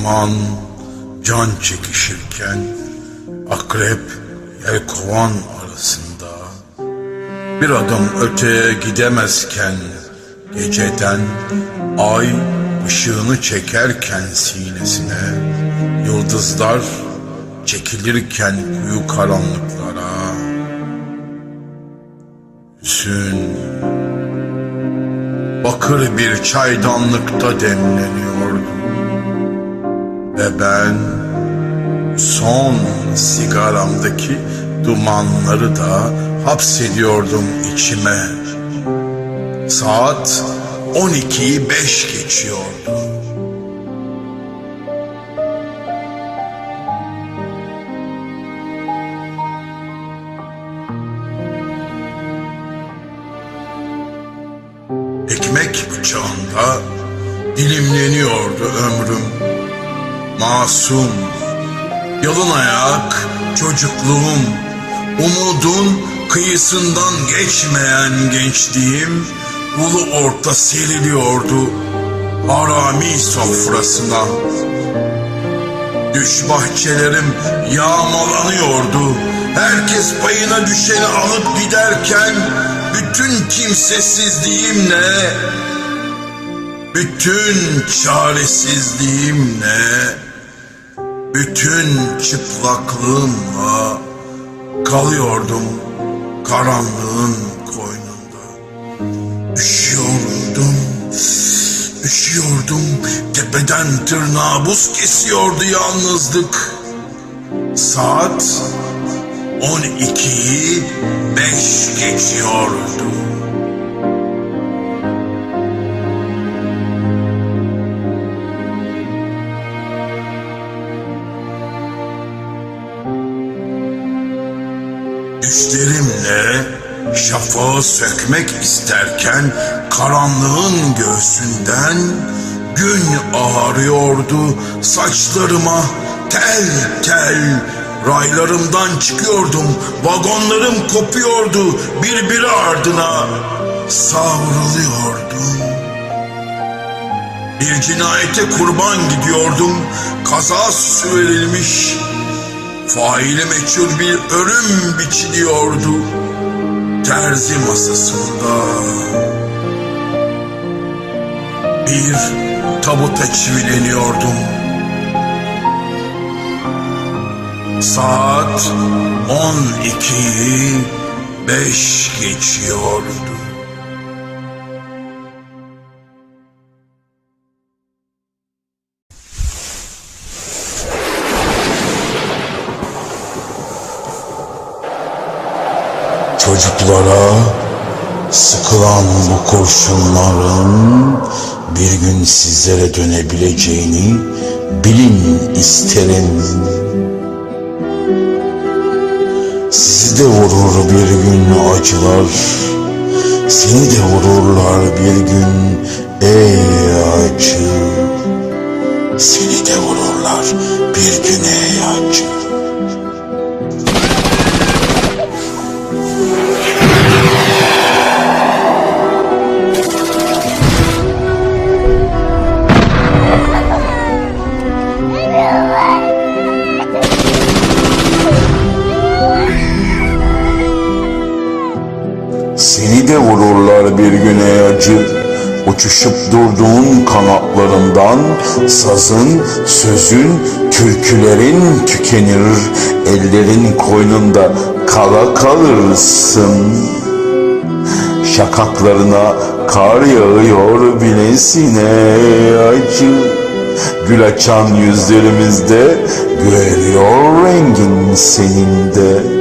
zaman can çekişirken akrep yelkovan arasında bir adım öteye gidemezken geceden ay ışığını çekerken sinesine yıldızlar çekilirken kuyu karanlıklara Hüsün bakır bir çaydanlıkta demleniyordu ve ben son sigaramdaki dumanları da hapsediyordum içime. Saat 12'yi 5 geçiyordu. Ekmek bıçağında dilimleniyordu ömrüm. Masum, yalın ayak çocukluğum, umudun kıyısından geçmeyen gençliğim, ulu orta seriliyordu harami sofrasına. Düş bahçelerim yağmalanıyordu. Herkes payına düşeni alıp giderken bütün kimsesizliğimle, bütün çaresizliğimle, bütün çıplaklığımla kalıyordum karanlığın koynunda. Üşüyordum, üşüyordum. Tepeden tırnağa buz kesiyordu yalnızlık. Saat 12'yi 5 geçiyordu. Şafağı sökmek isterken karanlığın göğsünden gün ağarıyordu. Saçlarıma tel tel raylarımdan çıkıyordum. Vagonlarım kopuyordu. Birbiri ardına savruluyordum. Bir cinayete kurban gidiyordum. Kaza süsü verilmiş. Faili meçhul bir ölüm biçiliyordu terzi masasında. Bir tabuta çivileniyordum. Saat on ikiyi beş geçiyordu. Çocuklara sıkılan bu kurşunların bir gün sizlere dönebileceğini bilin isterim. Sizi de vurur bir gün acılar, seni de vururlar bir gün ey acı. Seni de vururlar bir gün Uçuşup durduğun kanatlarından Sazın, sözün, türkülerin tükenir. Ellerin koynunda kala kalırsın. Şakaklarına kar yağıyor bilesine acı. Gül açan yüzlerimizde görüyor rengin senin de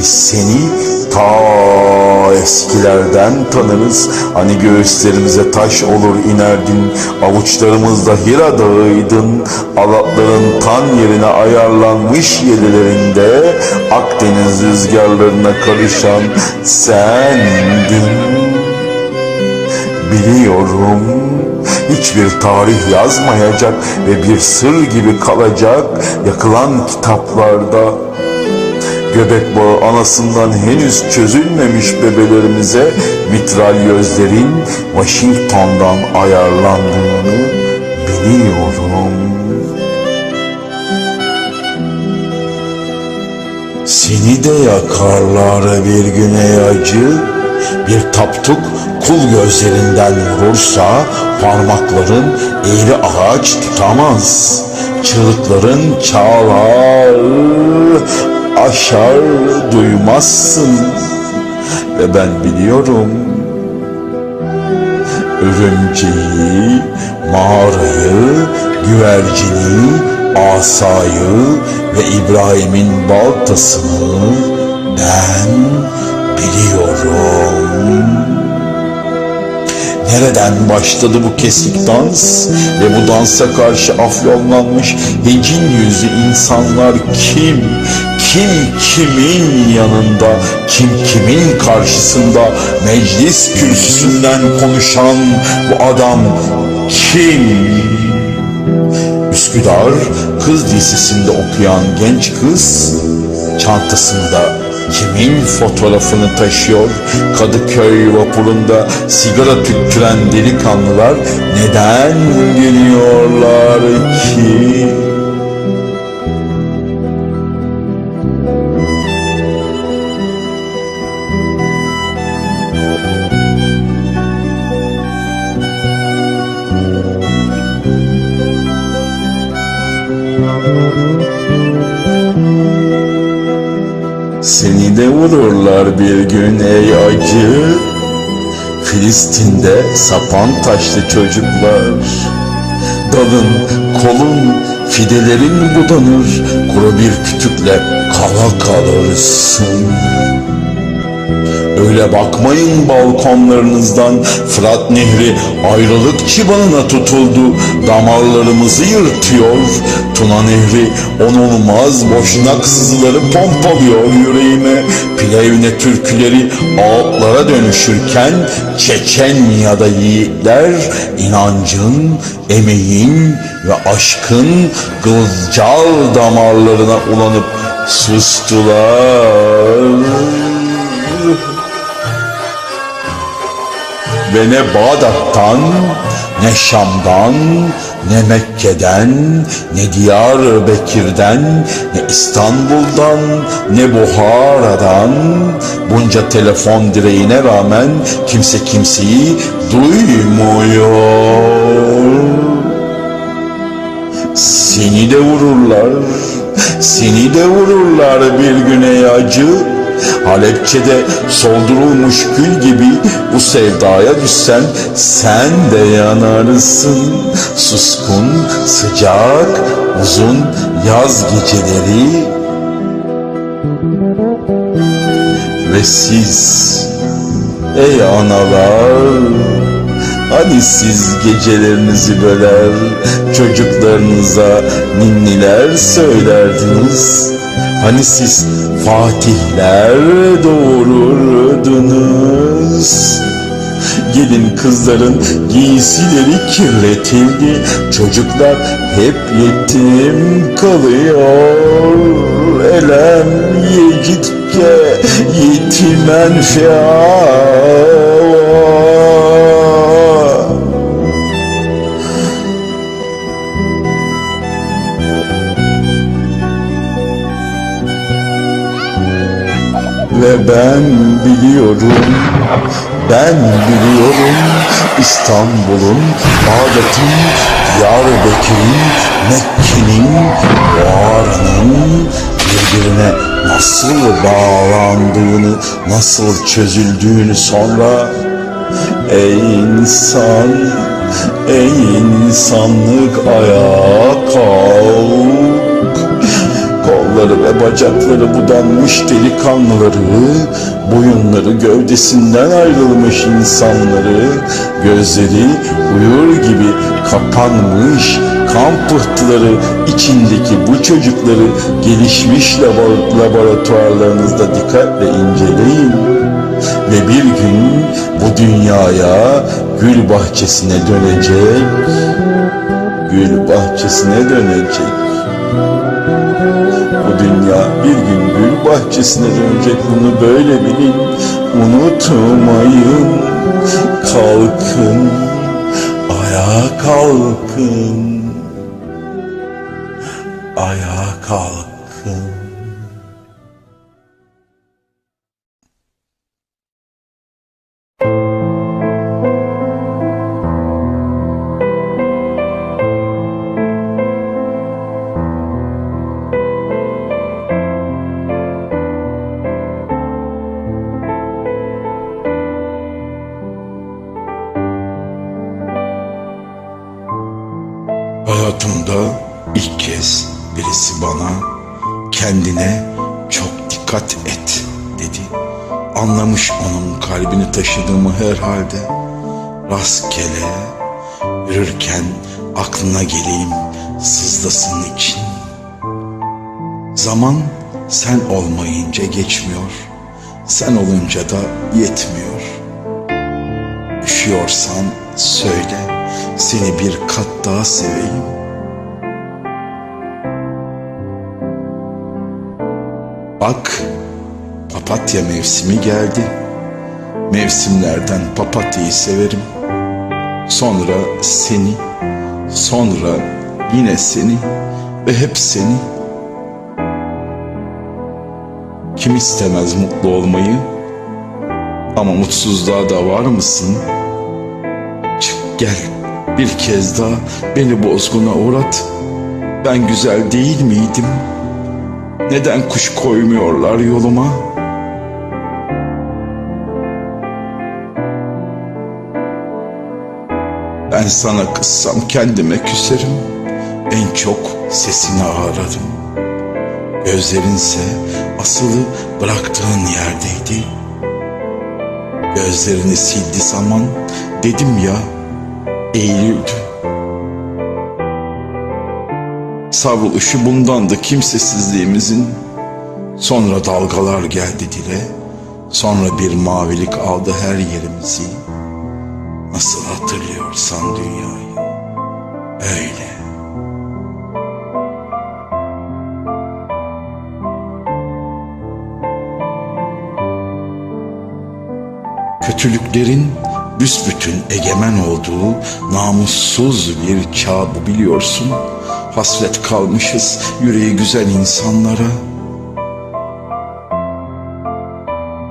Biz seni ta eskilerden tanırız. Hani göğüslerimize taş olur inerdin Avuçlarımızda Hira dağıydın. Alatların tan yerine ayarlanmış yerlerinde Akdeniz rüzgarlarına karışan sendin. Biliyorum hiçbir tarih yazmayacak ve bir sır gibi kalacak yakılan kitaplarda. Göbek bağı anasından henüz çözülmemiş bebelerimize vitral gözlerin Washington'dan ayarlandığını biliyorum. Seni de yakarlar bir güne acı, bir taptuk kul gözlerinden vurursa parmakların eğri ağaç tutamaz. Çığlıkların çağlar Aşar duymazsın Ve ben biliyorum Örümceği, mağarayı, güvercini, asayı ve İbrahim'in baltasını ben biliyorum. Nereden başladı bu kesik dans ve bu dansa karşı afyonlanmış hecin yüzlü insanlar kim? Kim kimin yanında, kim kimin karşısında meclis kürsüsünden konuşan bu adam kim? Üsküdar Kız Lisesi'nde okuyan genç kız çantasında kimin fotoğrafını taşıyor? Kadıköy vapurunda sigara tüttüren delikanlılar neden geliyorlar ki? Seni de vururlar bir gün ey acı. Filistin'de sapan taşlı çocuklar. Dalın, kolun, fidelerin budanır. Kuru bir kütükle kala kalırsın Öyle bakmayın balkonlarınızdan. Fırat Nehri ayrılık çıbanına tutuldu. Damarlarımızı yırtıyor. Tuna Nehri onulmaz boşnak sızıları pompalıyor yüreğime. Plevne türküleri ağıtlara dönüşürken Çeçenya'da yiğitler inancın, emeğin ve aşkın kılcal damarlarına ulanıp sustular. Ve ne Bağdat'tan, ne Şam'dan, ne Mekke'den, ne Diyarbakır'dan, ne İstanbul'dan, ne Buhara'dan bunca telefon direğine rağmen kimse kimseyi duymuyor. Seni de vururlar, seni de vururlar bir güne acı. Halepçe'de soldurulmuş gül gibi bu sevdaya düşsen sen de yanarsın. Suskun, sıcak, uzun yaz geceleri ve siz ey analar Hani siz gecelerinizi böler, çocuklarınıza ninniler söylerdiniz? Hani siz fatihler doğururdunuz? Gelin kızların giysileri kirletildi, çocuklar hep yetim kalıyor. Elem yecitke yetimen fi'a ben biliyorum, ben biliyorum. İstanbul'un, Bağdat'ın, Diyarbakır'ın, Mekke'nin, Buhara'nın birbirine nasıl bağlandığını, nasıl çözüldüğünü sonra Ey insan, ey insanlık ayağa kalk Kolları ve bacakları budanmış delikanlıları, boyunları gövdesinden ayrılmış insanları, gözleri uyur gibi kapanmış kan pıhtıları içindeki bu çocukları gelişmiş labor- laboratuvarlarınızda dikkatle inceleyin. Ve bir gün bu dünyaya gül bahçesine dönecek, gül bahçesine dönecek. Dünya bir gün gül bahçesine dönecek. Bunu böyle bilin unutmayın. Kalkın ayağa kalkın. Ayağa kalkın kalbini taşıdığımı herhalde. Rastgele yürürken aklına geleyim sızlasın için. Zaman sen olmayınca geçmiyor. Sen olunca da yetmiyor. Üşüyorsan söyle seni bir kat daha seveyim. Bak papatya mevsimi geldi. Mevsimlerden papatyayı severim. Sonra seni, sonra yine seni ve hep seni. Kim istemez mutlu olmayı? Ama mutsuzluğa da var mısın? Çık gel bir kez daha beni bozguna uğrat. Ben güzel değil miydim? Neden kuş koymuyorlar yoluma? Ben sana kızsam kendime küserim. En çok sesini ağlarım. Gözlerinse asılı bıraktığın yerdeydi. Gözlerini sildi zaman dedim ya eğildi. Savruluşu bundandı kimsesizliğimizin. Sonra dalgalar geldi dile. Sonra bir mavilik aldı her yerimizi. Nasıl hatırlıyorsan dünyayı öyle. Kötülüklerin büsbütün egemen olduğu namussuz bir bu biliyorsun. Hasret kalmışız yüreği güzel insanlara.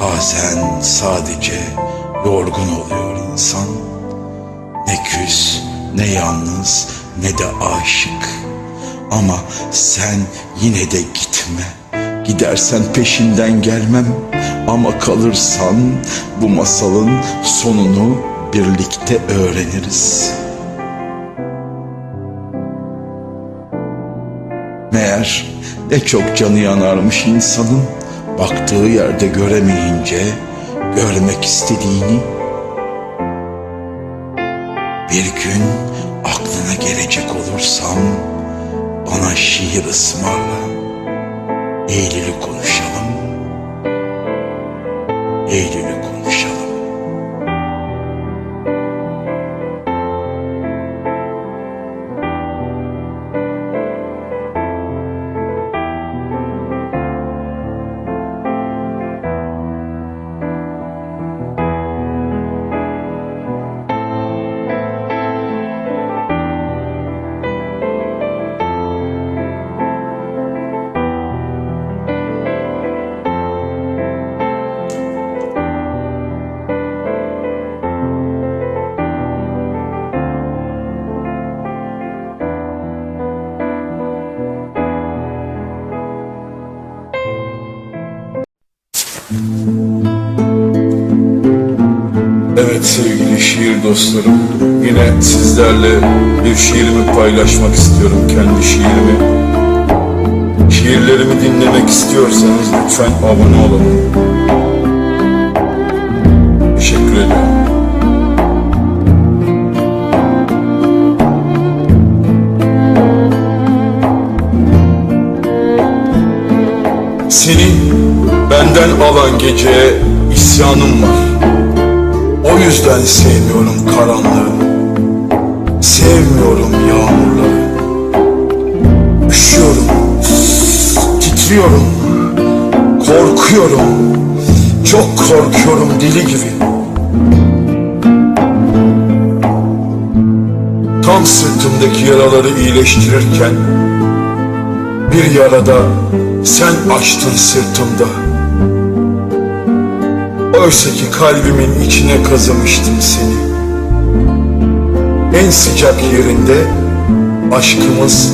Bazen sadece yorgun oluyor insan. Ne küs, ne yalnız, ne de aşık. Ama sen yine de gitme. Gidersen peşinden gelmem. Ama kalırsan bu masalın sonunu birlikte öğreniriz. Meğer ne çok canı yanarmış insanın baktığı yerde göremeyince görmek istediğini. Bir gün aklına gelecek olursam bana şiir ısmarla. Eylül'ü dostlarım, yine sizlerle bir şiirimi paylaşmak istiyorum, kendi şiirimi. Şiirlerimi dinlemek istiyorsanız lütfen abone olun. Teşekkür ediyorum. Seni benden alan geceye isyanım var. O yüzden sevmiyorum karanlığı. Sevmiyorum yağmurları. Üşüyorum. Titriyorum. Korkuyorum. Çok korkuyorum deli gibi. Tam sırtımdaki yaraları iyileştirirken bir yarada sen açtın sırtımda. Oysa ki kalbimin içine kazımıştım seni. En sıcak yerinde aşkımız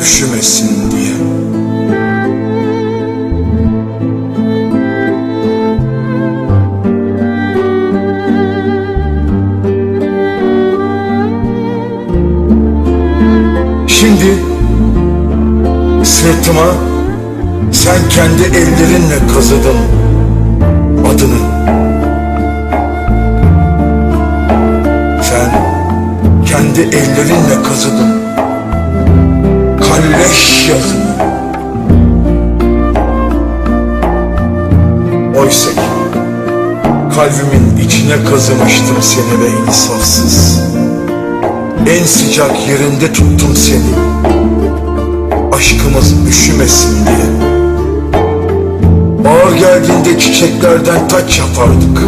üşümesin diye. Şimdi sırtıma sen kendi ellerinle kazıdın adını. Sen kendi ellerinle kazıdın kalleş yazını. Oysa ki kalbimin içine kazımıştım seni ve insafsız. En sıcak yerinde tuttum seni. Aşkımız üşümesin diye. Ağır geldiğinde çiçeklerden taç yapardık.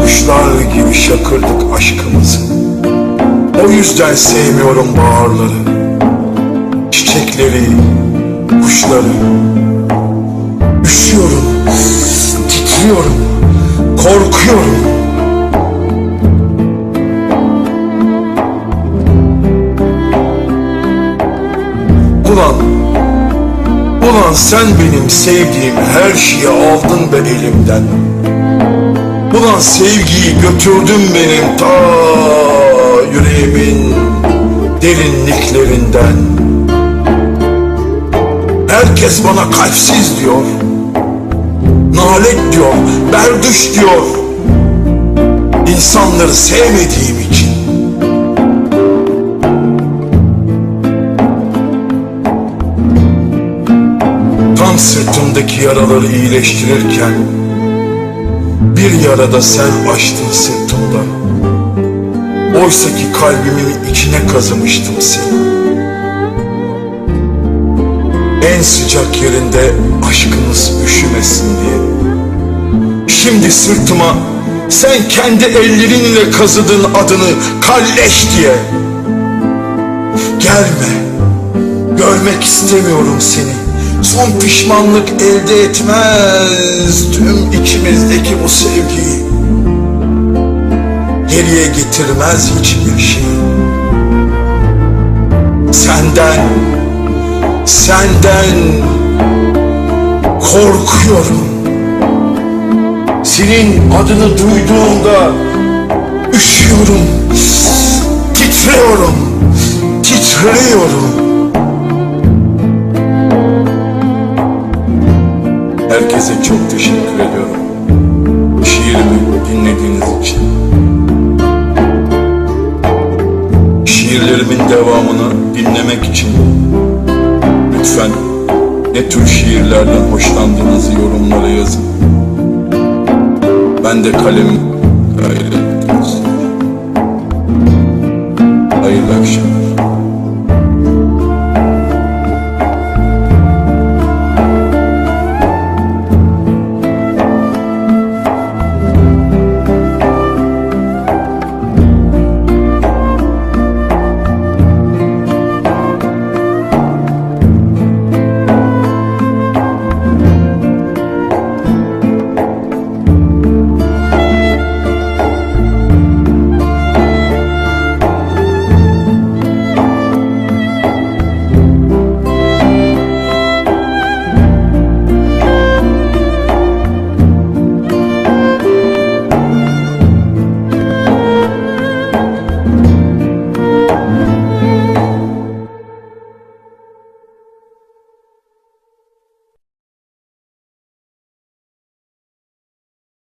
Kuşlar gibi şakırdık aşkımızı. O yüzden sevmiyorum baharları. Çiçekleri, kuşları. Üşüyorum, titriyorum, korkuyorum. Sen benim sevdiğim her şeyi aldın be elimden. Ulan sevgiyi götürdün benim ta yüreğimin derinliklerinden. Herkes bana kalpsiz diyor. Nalet diyor, berduş diyor. İnsanları sevmediğim için. Sırtımdaki yaraları iyileştirirken bir yarada sen açtın sırtımda. Oysa ki kalbimin içine kazımıştım seni. En sıcak yerinde aşkımız üşümesin diye. Şimdi sırtıma sen kendi ellerinle kazıdın adını kalleş diye. Gelme, görmek istemiyorum seni. Son pişmanlık elde etmez tüm içimizdeki bu sevgiyi. Geriye getirmez hiçbir şey. Senden, senden korkuyorum. Senin adını duyduğumda üşüyorum, titriyorum, titriyorum. Herkese çok teşekkür ediyorum. Şiirimi dinlediğiniz için. Şiirlerimin devamını dinlemek için lütfen ne tür şiirlerden hoşlandığınızı yorumlara yazın. Ben de kalem gayret göstereyim. Hayırlı akşamlar.